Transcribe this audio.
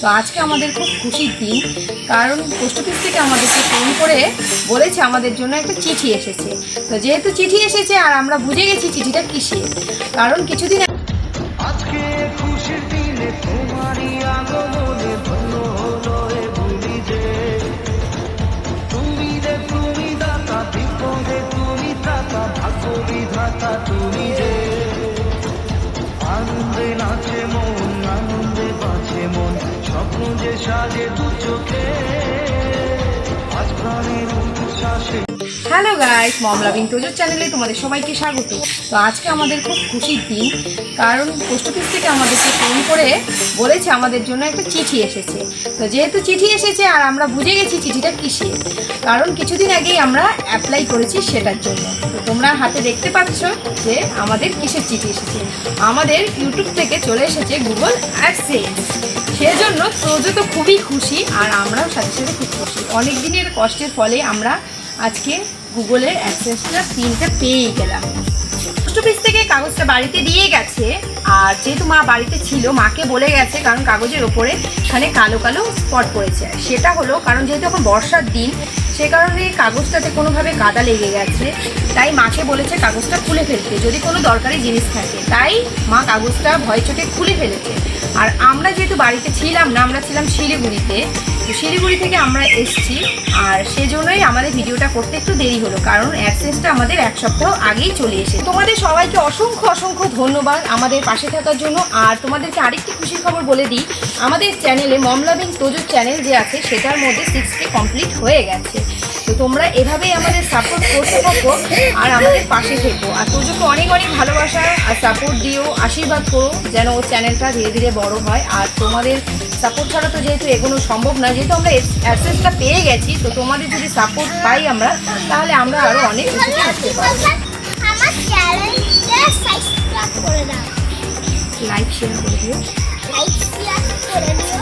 তো আজকে আমাদের খুব খুশির দিন, কারণ পোস্ট অফিস থেকে আমাদেরকে ফোন করে বলেছে আমাদের জন্য একটা চিঠি এসেছে। তো যেহেতু চিঠি এসেছে আর আমরা বুঝে গেছি চিঠিটা কিসে কারণ কিছুদিন আজকে খুশির দিনে যে। তুমি রে তুমি তুমি তুমি যে। আনন্দে নাচে স্বপ্ন যে সাজে দু চোখে। আজ প্রাণের গাইস মম লাভিং তোজোর চ্যানেলে তোমাদের সবাইকে স্বাগত। তো আজকে আমাদের খুব খুশির দিন, কারণ পোস্ট অফিস থেকে আমাদেরকে ফোন করে বলেছে আমাদের জন্য একটা চিঠি এসেছে। তো যেহেতু চিঠি এসেছে আর আমরা বুঝে গেছি চিঠিটা কিসে কারণ কিছুদিন আগেই আমরা অ্যাপ্লাই করেছি সেটার জন্য। তো তোমরা হাতে দেখতে পাচ্ছ যে আমাদের কিসের চিঠি এসেছে। আমাদের ইউটিউব থেকে চলে এসেছে গুগল অ্যাডসেন্স সেজন্য তোজো তো খুবই খুশি আর আমরাও সাথে সাথে খুব খুশি। অনেক দিনের কষ্টের ফলে আমরা আজকে গুগলের অ্যাক্সেসটা পিনটা পেয়েই গেলাম। পোস্ট অফিস থেকে কাগজটা বাড়িতে দিয়ে গেছে, আর যেহেতু মা বাড়িতে ছিল, মাকে বলে গেছে, কারণ কাগজের ওপরে এখানে কালো কালো স্পট পড়েছে। সেটা হলো, কারণ যেহেতু এখন বর্ষার দিন, সে কারণে কাগজটাতে কোনোভাবে কাদা লেগে গেছে। তাই মাকে বলেছে কাগজটা খুলে ফেলতে, যদি কোনো দরকারি জিনিস থাকে। তাই মা কাগজটা ভয় চোটে খুলে ফেলেছে। আর আমরা যেহেতু বাড়িতে ছিলাম না, আমরা ছিলাম শিলিগুড়িতে তো শিলিগুড়ি থেকে আমরা এসেছি, আর সেজন্যই আমাদের ভিডিওটা করতে একটু দেরি হলো, কারণ অ্যাক্সেসটা আমাদের এক সপ্তাহ আগেই চলে এসে তোমাদের সবাইকে অসংখ্য অসংখ্য ধন্যবাদ আমাদের পাশে থাকার জন্য, আর তোমাদেরকে আরেকটি খুশির খবর বলে দিই, আমাদের চ্যানেলে মমলাবিং তোজোর চ্যানেল যে আছে, সেটার মধ্যে সিক্স কে কমপ্লিট হয়ে গেছে। তো তোমরা এভাবেই আমাদের সাপোর্ট করতে থাকো, আর আমাদের পাশে থেকো। আর তোজোকে অনেক অনেক ভালোবাসা আর সাপোর্ট দিও আশীর্বাদ করো যেন ওর চ্যানেলটা ধীরে ধীরে বড় হয়। আর তোমাদের সাপোর্ট ছাড়া তো যেহেতু এগোনো সম্ভব না যেহেতু আমরা অ্যাক্সেসটা পেয়ে গেছি তো তোমাদের যদি সাপোর্ট পাই আমরা তাহলে আমরা আরও অনেক কিছু করতে পারব। দাও। লাইক শেয়ার করে দিও। লাইক শেয়ার করে দিও।